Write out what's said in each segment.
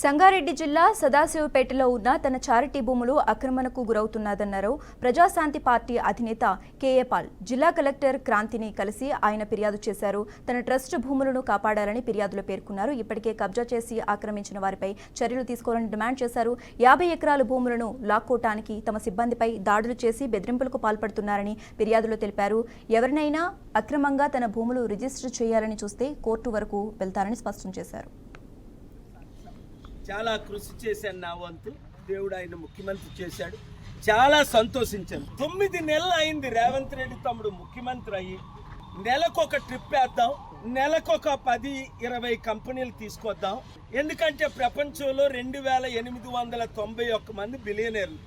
సంగారెడ్డి జిల్లా సదాశివపేటలో ఉన్న తన చారిటీ భూములు ఆక్రమణకు గురవుతున్నదన్నారు ప్రజాశాంతి పార్టీ అధినేత కేఏ పాల్. జిల్లా కలెక్టర్ క్రాంతిని కలిసి ఆయన ఫిర్యాదు చేశారు. తన ట్రస్ట్ భూములను కాపాడాలని ఫిర్యాదులో పేర్కొన్నారు. ఇప్పటికే కబ్జా చేసి ఆక్రమించిన వారిపై చర్యలు తీసుకోవాలని డిమాండ్ చేశారు. యాభై ఎకరాల భూములను లాక్కోటానికి తమ సిబ్బందిపై దాడులు చేసి బెదిరింపులకు పాల్పడుతున్నారని ఫిర్యాదులో తెలిపారు. ఎవరినైనా అక్రమంగా తన భూములు రిజిస్టర్ చేయాలని చూస్తే కోర్టు వరకు వెళ్తారని స్పష్టం చేశారు. చాలా కృషి చేశాను నా వంతు. దేవుడు ఆయన ముఖ్యమంత్రి చేశాడు. చాలా సంతోషించాను. తొమ్మిది నెలలు అయింది రేవంత్ రెడ్డి తమ్ముడు ముఖ్యమంత్రి అయ్యి. నెలకొక ట్రిప్ వేద్దాం. నెలకొక పది ఇరవై కంపెనీలు తీసుకొద్దాం. ఎందుకంటే ప్రపంచంలో రెండు వేల ఎనిమిది వందల తొంభై ఒక్క మంది బిలియనీర్లు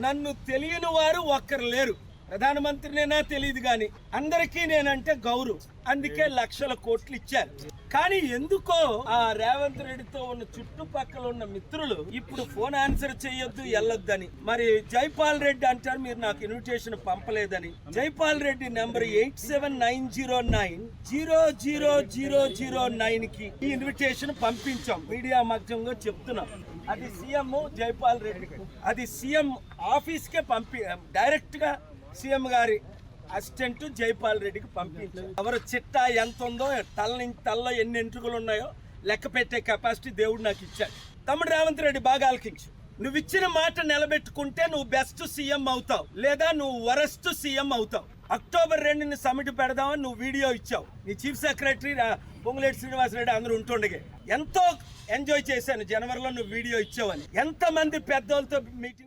నన్ను తెలియని వారు ఒక్కరు లేరు. ప్రధానమంత్రినేనా తెలియదు కానీ అందరికీ నేనంటే గౌరవం. అందుకే లక్షల కోట్లు ఇచ్చారు. కానీ ఎందుకో ఆ రేవంత్ రెడ్డితో ఉన్న చుట్టుపక్కల ఉన్న మిత్రులు ఇప్పుడు ఫోన్ ఆన్సర్ చేయొద్దు వెళ్ళొద్దని. మరి జైపాల్ రెడ్డి అంటారు మీరు నాకు invitation పంపలేదని. Jaipal Reddy number eight seven nine zero nine zero zero zero zero నైన్కి ఈ ఇన్విటేషన్ పంపించాం. మీడియా మాధ్యమంగా చెప్తున్నాం. అది సీఎం జైపాల్ రెడ్డి అది సీఎం ఆఫీస్ కే పంపి డైరెక్ట్గా సీఎం గారి అసిస్టెంట్ జైపాల్ రెడ్డికి పంపించారు. ఎవరు చిట్టా ఎంత ఉందో తల తలలో ఎన్ని ఎంట్రుకలు ఉన్నాయో లెక్క పెట్టే కెపాసిటీ దేవుడు నాకు ఇచ్చాడు. తమ్ముడు రేవంత్ రెడ్డి బాగా ఆలకించు. నువ్వు ఇచ్చిన మాట నిలబెట్టుకుంటే నువ్వు బెస్ట్ సీఎం అవుతావు. లేదా నువ్వు వరస్ట్ సీఎం అవుతావు. అక్టోబర్ రెండుని సమిట్ పెడదామని నువ్వు వీడియో ఇచ్చావు. నీ చీఫ్ సెక్రటరీ పొంగులేటి శ్రీనివాసరెడ్డి అందరూ ఉంటుండగే. ఎంతో ఎంజాయ్ చేశాను. జనవరిలో నువ్వు వీడియో ఇచ్చావని. ఎంతమంది పెద్దోళ్ళతో మీటింగ్